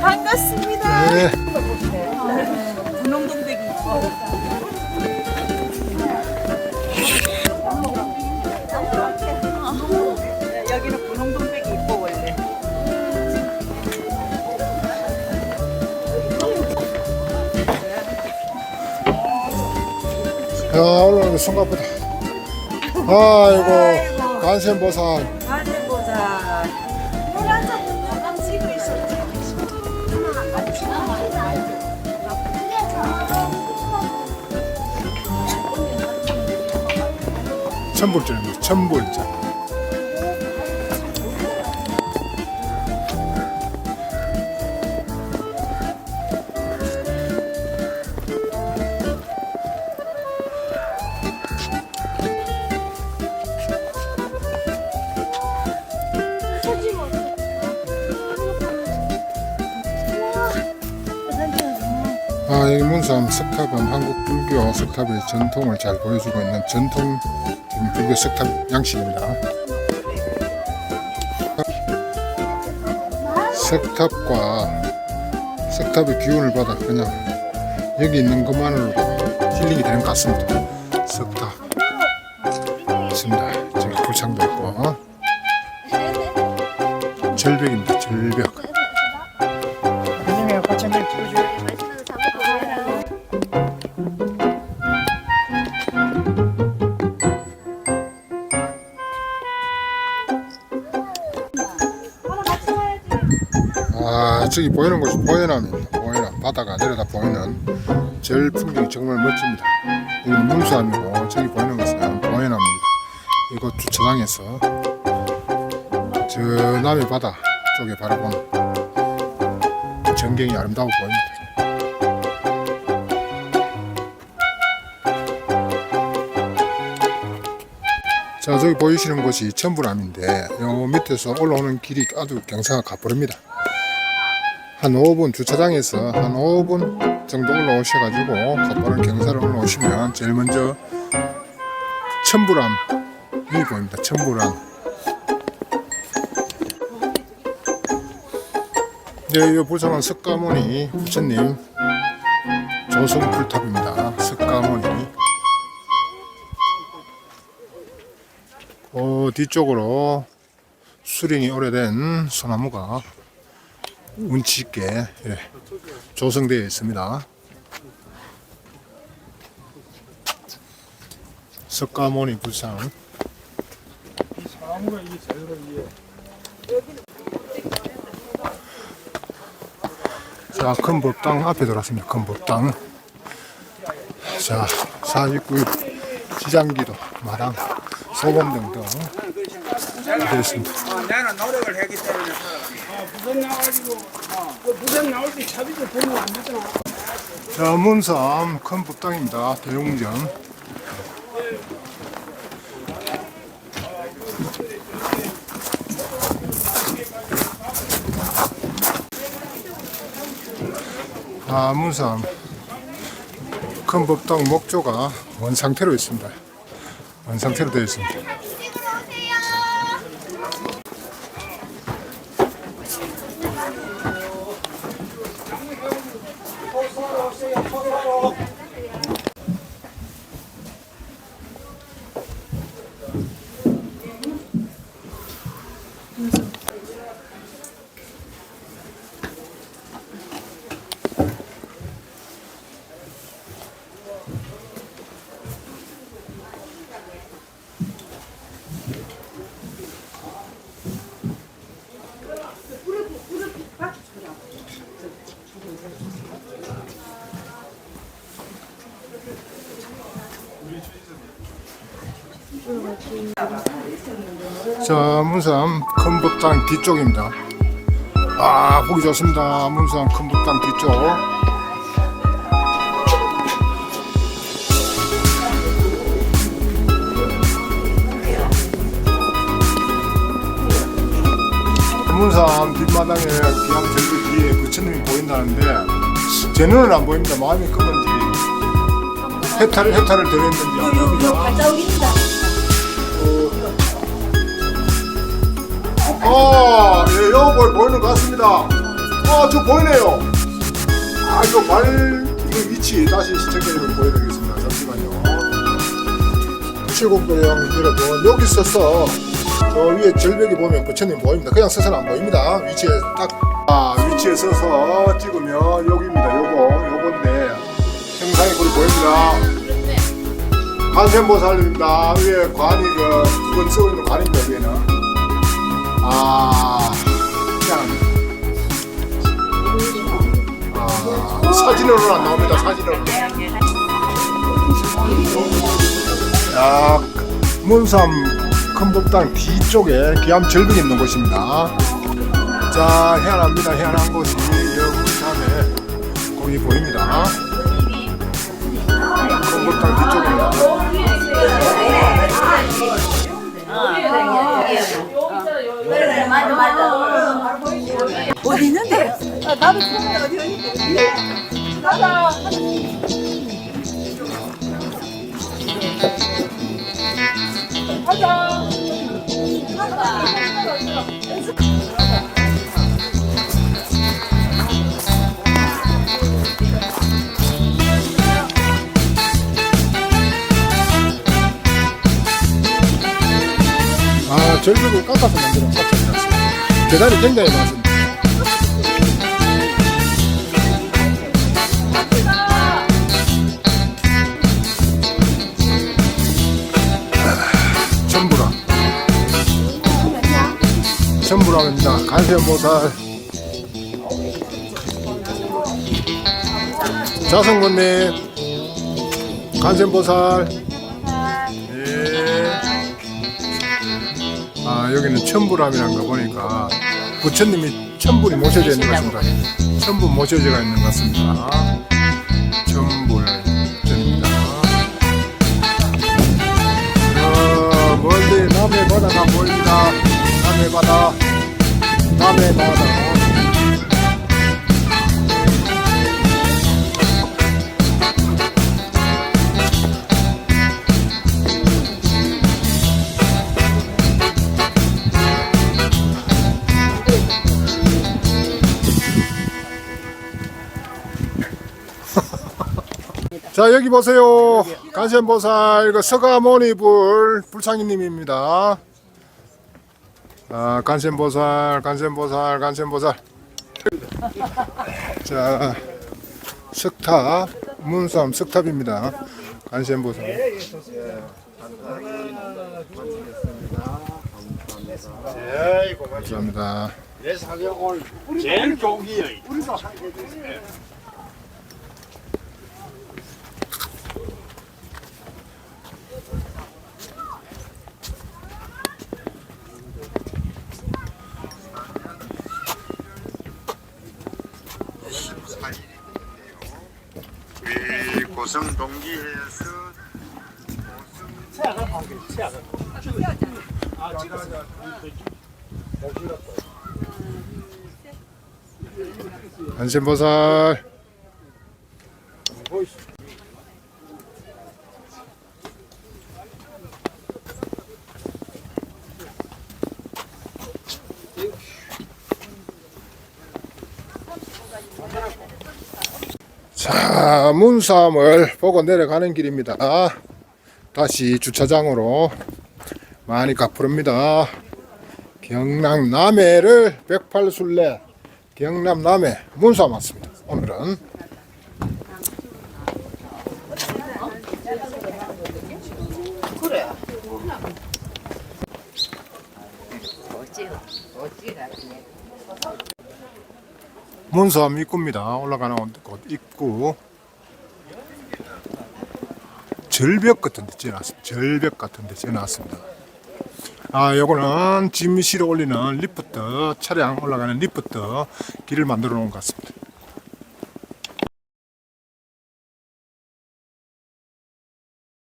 반갑습니다. 네. 분홍동백이 있 야, 오늘 송가보다. 아이고, 관세음보살. 다시 보자. 천불전. 아, 여기 문산 석탑은 한국 불교 석탑의 전통을 잘 보여주고 있는 전통 불교 석탑 양식입니다. 석탑과 석탑의 기운을 받아 그냥 여기 있는 것만으로도 힐링이 되는 것 같습니다. 석탑 있습니다. 저기 불창도 있고 어? 절벽입니다. 절벽. 아 저기 보이는 곳이 보현암입니다. 보현암 바다가 내려다 보이는 절 풍경이 정말 멋집니다. 여기는 문수암이고 저기 보이는 것은 보현암입니다. 이곳 주차장에서 저 남해 바다 쪽에 바라보는 전경이 아름다워 보입니다. 자 저기 보이시는 곳이 천불암인데 요 밑에서 올라오는 길이 아주 경사가 가파릅니다. 한 5분 주차장에서 한 5분 정도 올라오셔가지고 가파른 경사를 올라오시면 제일 먼저 천불암이 보입니다. 천불암. 네, 이 부산은 석가모니 부처님 조성불탑입니다. 석가모니. 그 뒤쪽으로 수령이 오래된 소나무가 운치 있게 예, 조성되어 있습니다. 석가모니 불상. 자, 큰 법당 앞에 들어왔습니다. 큰 법당. 자, 49 지장기도, 마당, 소금 등등 되어 있습니다. 어. 부산 나와가지고 그 부산 나올 때 차비도 보면 안 되잖아. 자, 문삼 큰 법당입니다. 대웅전. 아, 문삼 큰 법당 목조가 원 상태로 있습니다. 원 상태로 되어 있습니다. 자, 문삼 큰 법당 뒤쪽입니다. 아, 보기 좋습니다. 문삼 큰 법당 뒤쪽. 문삼 뒷마당에 기암 절벽 뒤에 부처님이 보인다는데 제 눈은 안 보입니다. 마음이 큰건지 해탈을 해탈을 더 했는지 안 보입니다. 아, 예, 여기 보- 보이는 것 같습니다. 아, 저 보이네요. 아, 이거 발, 이 위치 다시 시청자 여러분 보여드리겠습니다. 잠시만요. 칠곡도령 여러분, 여기 서서 저 위에 절벽에 보면 부처님 보입니다. 그냥 서서는 안 보입니다. 위치에 딱, 아, 위치에 서서 찍으면 여기입니다. 요거, 요건데, 형상이 거기 보입니다. 관세음보살입니다. 위에 관이 그, 두번 쓰고 있는 관입니다, 위에는. 아, 아, 사진으로는 안 나옵니다. 사진으로. 야, 문삼 큰법당 뒤쪽에 기암 절벽이 있는 곳입니다. 자, 해안합니다. 해안한 곳이 여문삼에 거기 보입니다. 큰법당 뒤쪽입니다. 맞아 맞아. 어디 있는데? 나도 처음에 어디 있는데? 나가. 아, 절벽을 깎아서 만드는 사찰이었습니다. 계단이 굉장히 많습니다. 아, 천부라. 천부라입니다. 간세음보살. 자성군님, 간세음보살. 여기는 천부람이라는 거 보니까 부처님이 천불이 모셔져 있는 것 같습니다. 천불 모셔져가 있는 것 같습니다. 천불 부처님입니다. 어, 멀리 남해 바다가 보입니다. 남해 바다, 남해 바다. 자 여기 보세요. 간센보살 그 서가모니불 불상이님입니다. 아 간센보살 간센보살 간센보살. 자 석탑 문삼 석탑입니다. 간센보살. 감사합니다. 내 사격을 제일 좋은 우리 고성 동기에서 간센보살 자, 문삼을 보고 내려가는 길입니다. 다시 주차장으로 많이 가푸릅니다. 경남 남해를 108순례 경남 남해 문삼 왔습니다. 오늘은 문섬 입구입니다. 올라가는 곳 입구. 절벽 같은 데 지어놨습니다. 절벽 같은 데 지어놨습니다. 아, 요거는 짐 실어 올리는 리프트, 차량 올라가는 리프트 길을 만들어 놓은 것 같습니다.